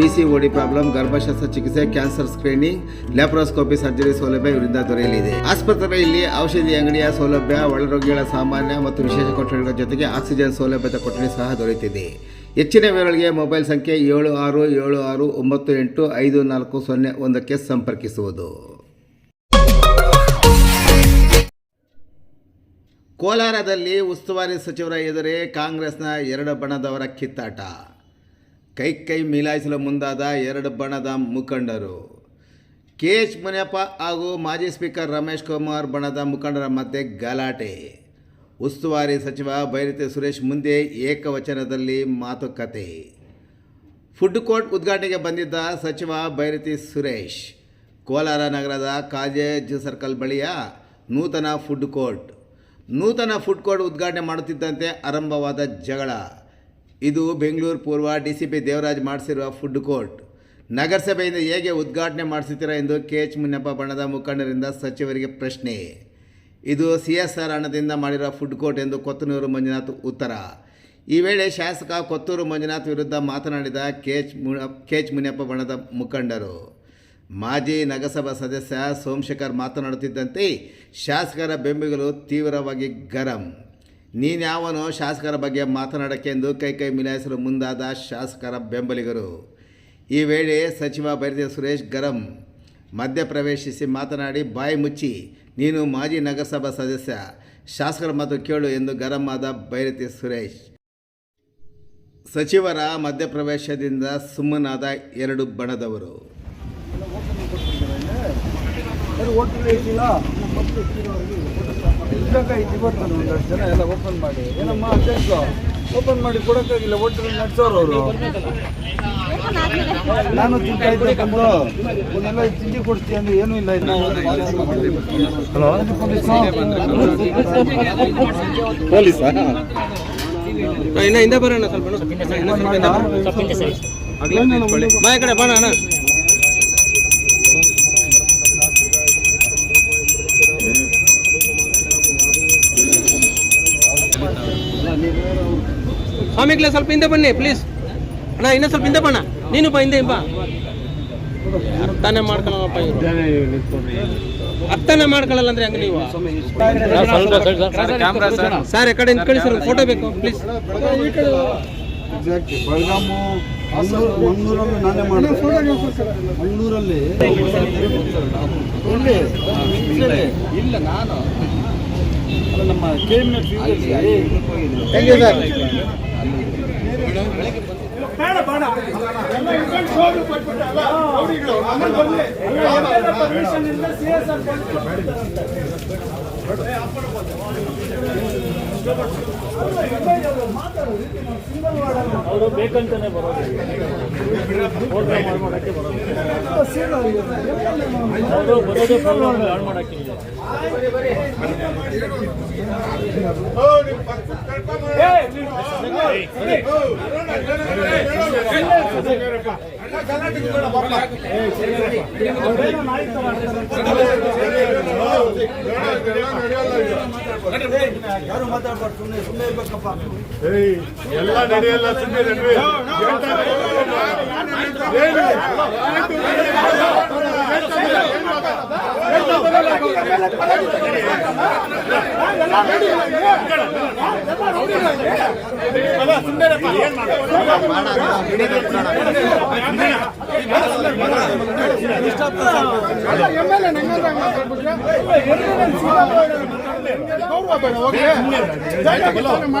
P C problem ಗರ್ಭಶಾಸ್ತ್ರ ಚಿಕಿತ್ಸೆ cancer screening laparoscopy surgery ಸೌಲಭ್ಯ ಇವರಿಂದ ದೊರೆಯಲಿದೆ. ಆಸ್ಪತ್ರೆಯಲ್ಲಿ ಔಷಧಿ ಅಂಗಡಿಯ ಸೌಲಭ್ಯ, ಒಳರೋಗಿಗಳ ಸಾಮಾನ್ಯ ಮತ್ತು ವಿಶೇಷ ಕೊಠಡಿಗಳ ಜೊತೆಗೆ ಆಕ್ಸಿಜನ್ ಸೌಲಭ್ಯದ ಕೊಠಡಿ ಸಹ ದೊರೆಯುತ್ತಿದೆ. ಹೆಚ್ಚಿನ ವಿವರಗಳಿಗೆ ಮೊಬೈಲ್ ಸಂಖ್ಯೆ ಏಳು ಆರು ಏಳು ಆರು ಒಂಬತ್ತು ಎಂಟು ಐದು ನಾಲ್ಕು ಸೊನ್ನೆ ಒಂದಕ್ಕೆ ಸಂಪರ್ಕಿಸುವುದು. ಕೋಲಾರದಲ್ಲಿ ಉಸ್ತುವಾರಿ ಸಚಿವರ ಎದುರೇ ಕಾಂಗ್ರೆಸ್ನ ಎರಡು ಬಣದವರ ಕಿತ್ತಾಟ. ಕೈ ಕೈ ಮಿಲಾಯಿಸಲು ಮುಂದಾದ ಎರಡು ಬಣದ ಮುಖಂಡರು. ಕೆ ಎಚ್ ಮುನಿಯಪ್ಪ ಹಾಗೂ ಮಾಜಿ ಸ್ಪೀಕರ್ ರಮೇಶ್ ಕುಮಾರ್ ಬಣದ ಮುಖಂಡರ ಮಧ್ಯೆ ಗಲಾಟೆ. ಉಸ್ತುವಾರಿ ಸಚಿವ ಬೈರತಿ ಸುರೇಶ್ ಮುಂದೆ ಏಕವಚನದಲ್ಲಿ ಮಾತುಕತೆ. ಫುಡ್ ಕೋರ್ಟ್ ಉದ್ಘಾಟನೆಗೆ ಬಂದಿದ್ದ ಸಚಿವ ಬೈರತಿ ಸುರೇಶ್, ಕೋಲಾರ ನಗರದ ಕಾಲೇಜ್ ಸರ್ಕಲ್ ಬಳಿಯ ನೂತನ ಫುಡ್ ಕೋರ್ಟ್. ನೂತನ ಫುಡ್ ಕೋರ್ಟ್ ಉದ್ಘಾಟನೆ ಮಾಡುತ್ತಿದ್ದಂತೆ ಆರಂಭವಾದ ಜಗಳ. ಇದು ಬೆಂಗಳೂರು ಪೂರ್ವ ಡಿ ಸಿ ಪಿ ದೇವರಾಜ್ ಮಾಡಿಸಿರುವ ಫುಡ್ ಕೋರ್ಟ್. ನಗರಸಭೆಯಿಂದ ಹೇಗೆ ಉದ್ಘಾಟನೆ ಮಾಡಿಸುತ್ತೀರಾ ಎಂದು ಕೆ ಎಚ್ ಮುನ್ನಪ್ಪ ಬಣ್ಣದ ಮುಖಂಡರಿಂದ ಸಚಿವರಿಗೆ ಪ್ರಶ್ನೆ. ಇದು ಸಿ ಎಸ್ ಆರ್ ಹಣದಿಂದ ಮಾಡಿರುವ ಫುಡ್ ಕೋರ್ಟ್ ಎಂದು ಕೊತ್ತನೂರು ಮಂಜುನಾಥ್ ಉತ್ತರ. ಈ ವೇಳೆ ಶಾಸಕ ಕೊತ್ತೂರು ಮಂಜುನಾಥ್ ವಿರುದ್ಧ ಮಾತನಾಡಿದ ಕೆ ಎಚ್ ಮು, ಕೆ ಎಚ್ ಮುನಿಯಪ್ಪ ಬಣದ ಮುಖಂಡರು. ಮಾಜಿ ನಗರಸಭಾ ಸದಸ್ಯ ಸೋಮಶೇಖರ್ ಮಾತನಾಡುತ್ತಿದ್ದಂತೆ ಶಾಸಕರ ಬೆಂಬಲಿಗರು ತೀವ್ರವಾಗಿ ಗರಂ. ನೀನ್ಯಾವನೋ ಶಾಸಕರ ಬಗ್ಗೆ ಮಾತನಾಡಕ್ಕೆಂದು ಕೈ ಕೈ ಮಿಲಾಯಿಸಲು ಮುಂದಾದ ಶಾಸಕರ ಬೆಂಬಲಿಗರು. ಈ ವೇಳೆ ಸಚಿವ ಬೈರತಿ ಸುರೇಶ್ ಗರಂ ಮಧ್ಯಪ್ರವೇಶಿಸಿ ಮಾತನಾಡಿ, ಬಾಯಿ ಮುಚ್ಚಿ, ನೀನು ಮಾಜಿ ನಗರಸಭಾ ಸದಸ್ಯ. ಶಾಸಕರ ಮಾತು ಕೇಳು ಎಂದು ಗರಂ ಆದ ಬೈರತಿ ಸುರೇಶ್. ಸಚಿವರ ಮಧ್ಯಪ್ರವೇಶದಿಂದ ಸುಮ್ಮನಾದ ಎರಡು ಬಣದವರು. ಇದ್ದಾಗ ಇದು ಬರ್ತಾನೆ ಒಂದಷ್ಟು ಜನ ಎಲ್ಲ ಓಪನ್ ಮಾಡಿ. ಏನಮ್ಮ ಅಧ್ಯಕ್ಷ ಓಪನ್ ಮಾಡಿ ಕೊಡೋಕ್ಕಾಗಿಲ್ಲ ಹೋಟೆಲ್ ನಡೆಸೋರು ಅವರು. ನಾನು ತಿಂತಾ ಇದ್ದೆ ತಿಂಡಿ ಕೊಡ್ತೀಯ ಅಂದ್ರೆ ಏನೂ ಇಲ್ಲ ಇನ್ನು. ಪೊಲೀಸಾ? ಇನ್ನ ಹಿಂದೆ ಬರೋಣ ಸ್ವಲ್ಪ ಮಾಯ ಕಡೆ ಬಣ ಸ್ವಾಮಿಗ್ಲೆ ಸ್ವಲ್ಪ ಹಿಂದೆ ಬನ್ನಿ ಪ್ಲೀಸ್ ಅಣ್ಣ ಇನ್ನೂ ಸ್ವಲ್ಪ ಹಿಂದೆ ಬಣ್ಣ ನೀನು ಬಾ ಹಿಂದೆ ಬಾ ಅರ್ಥನೇ ಮಾಡ್ಕೊಳ್ಳಪ್ಪ ಇವರು ಅರ್ಥನೇ ಮಾಡ್ಕೊಳ್ಳಲ್ಲ ಅಂದ್ರೆ ಹಂಗ ನೀವು ಸರ್ ಈ ಕಡೆ ಸರ್ ಫೋಟೋ ಬೇಕು ಪ್ಲೀಸ್ ಎಕ್ಸಾಕ್ಟ್ಲಿ ಬೆಳಗಾಮು ಮಂಗಳೂರು ಮಂಗಳೂರಲ್ಲಿ ನಾನೇ ಮಾಡಿದೆ ಮಂಗಳೂರಲ್ಲಿ ಎಲ್ಲಿ ಇಲ್ಲ ನಾನು ಅಲ್ಲ ನಮ್ಮ K M F U sir ಅವರು ಬೇಕಂತಾನೆ ಬರೋದು. ಬರೋದು ಪ್ರೋಗ್ರಾಮ್ ಹಾಳು ಮಾಡಕ್ಕೆ ಯಾರು ಮಾತಾಡ್ಬಾರ್ದು ಸುಮ್ಮನೆ ಸುಮ್ಮನೆ ಇರ್ಬೇಕಪ್ಪ ಎಲ್ಲ ನಡೆಯಲ್ಲ ಸುಮ್ಮನೆ ನಡುವೆ ಏನ್ ಅನ್ಸ್ತದೆ ಅವ್ನು ಹೇಳ್ತಾನೆ ಯಾಕಂದ್ರೆ ನಾನು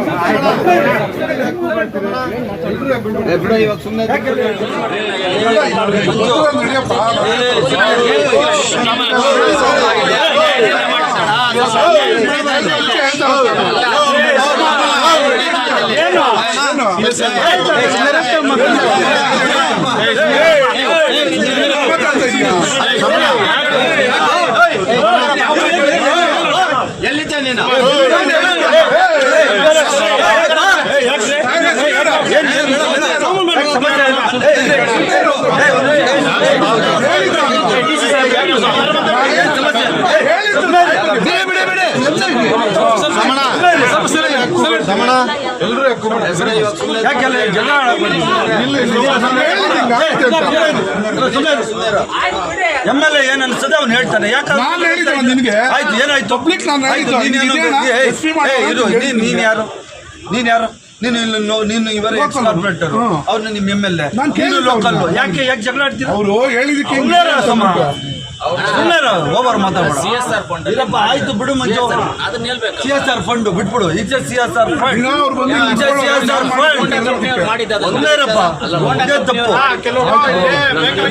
ಆಯ್ತು ಏನಾಯ್ತು ಪಬ್ಲಿಕ್ ನಾನು ಆಯ್ತು, ಹೇಳಿದ್ದು ನೀನೇನು ಇದೇನಾ? ಏ, SP ಮಾಡಿ ಏ, ಇರು, ಹೇಳಿದ್ದು. ನೀನು ನೀನ್ ಯಾರು? ನೀನ್ ಯಾರು? ನೀನು ಇಲ್ಲಿ ನೀನು ಇವರ ಎಕ್ಸ್. ಕಾರ್ಪೊರೇಟರ್ ಹ್ಮ್. ನಿಮ್ಮ ಎಂ ಎಲ್ ಎ ನಾನ್ ನೀನು ಲೋಕಲ್ ಅವ್ರನ್ನ. ಯಾಕೆ ಯಾಕೆ ಜಗಳ ಆಡ್ತೀರಾ ಅವರು ಹೇಳಿದಕ್ಕೆ ಹಿಂಗೆ ಓವರ್ ಸಮ ಅಂತ. ಸುಮ್ಮನೆ ಓವರ್ ಮಾತಾಡಬೇಡ ಇಲ್ಲಪ್ಪ ಆಯ್ತು ಬಿಡು Manju C S R fund ಬಿಟ್ಬಿಡು ಈಗ ಸಿ ಎಸ್ ಆರ್ ಫಂಡ್ ಅವ್ರು ಬಂದು ಸಿ ಎಸ್ ಆರ್ ಫಂಡ್ ಒಂದೇ ತಪ್ಪು ಏ, ನಡಿ,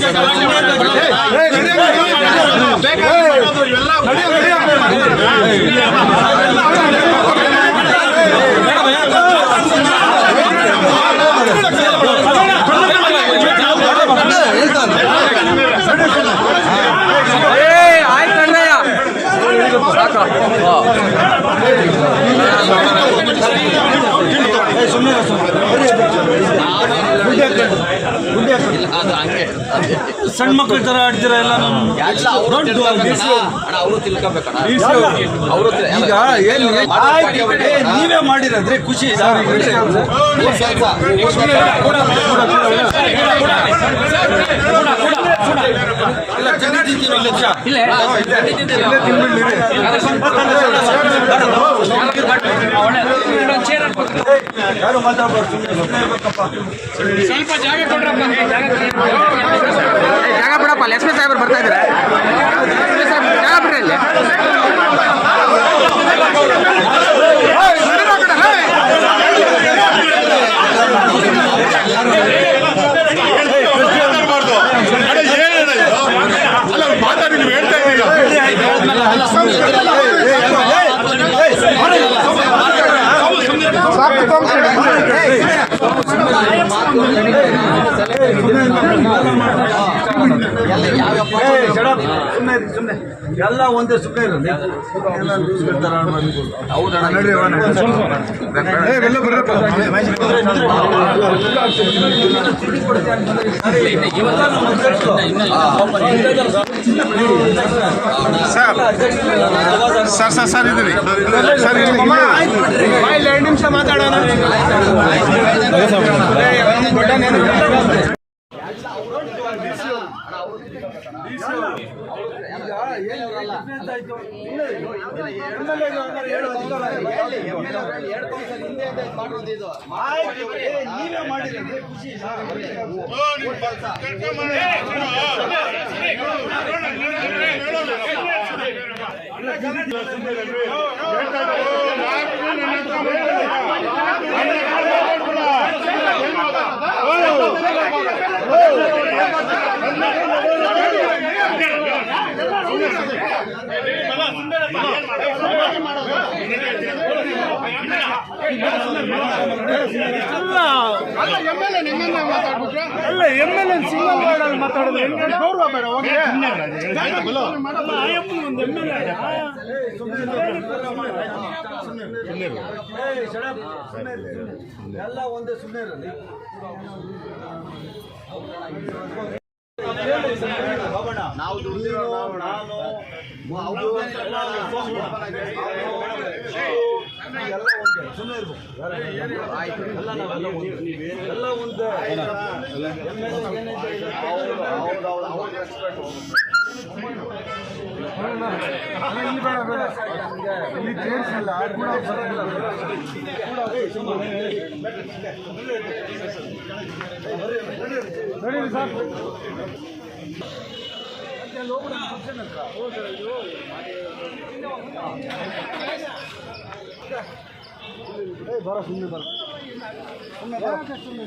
ಸಣ್ಣ ಮಕ್ಕಳ ತರ ಆಡ್ತೀರಾ ಎಲ್ಲ ಈಗ ನೀವೇ ಮಾಡಿರಂದ್ರೆ ಖುಷಿ. ಯಾರು ಮಾತಾಡ್ಬಾರ್ದು ಸ್ವಲ್ಪ. ಜಾಗ ಬಿಡಪ್ಪ ಅಲ್ಲಿ ಎಸ್ ಪಿ ಸಾಹೇಬ್ರು ಬರ್ತಾ ಇದ್ದಾರೆ ಅಲ್ಲಿ ಮಾತಾಡ್ಬಾರ್ದು. ಎಲ್ಲ ಒಂದೇ ಸುಮ್ಮನೆ ಇರಲಿ. ಸರ್ ಸರ್ ಸರ್ ಇದ್ದೀರಿ ಸರ್ ಎರಡು ನಿಮಿಷ ಮಾತಾಡೋಣ ನೀವೇ ಮಾಡಿರೋದು ಖುಷಿ ಸುಮ್ಮನೆ ಅಲ್ಲ ಎಂ ಎಲ್ ಎನ್ ಸಿಂಗಲ್ ವಾರ್ಡಲ್ಲಿ ಮಾತಾಡೋದು ಹೆಂಗೆ ಗೌರವ ಬೇಡ ಓಕೆ ಎಲ್ಲ ಒಂದೇ ಸುಮ್ಮನೆ ಇರಲಿ ನಾವು ದುಡ್ದಿರೋ ನಾನು ಅವ್ರು ಎಲ್ಲ ಒಂದೇ ಸುಮ್ಮನೆ ಇರ್ಬೇಕು ಎಲ್ಲ ನಾವೆಲ್ಲ ಒಂದೇ ಎಲ್ಲ ಒಂದೇ ಇಲ್ಲಿ ಬೇಡ ಬೇಡ ಇಲ್ಲಿ ಚೇರ್ಸ್ ಇಲ್ಲ ಕೂಡ ಬರಲ್ಲ ಸರ್ ಬರೋ ಸುಮ್ಮನೆ ಬರ ಸುಮ್ಮನೆ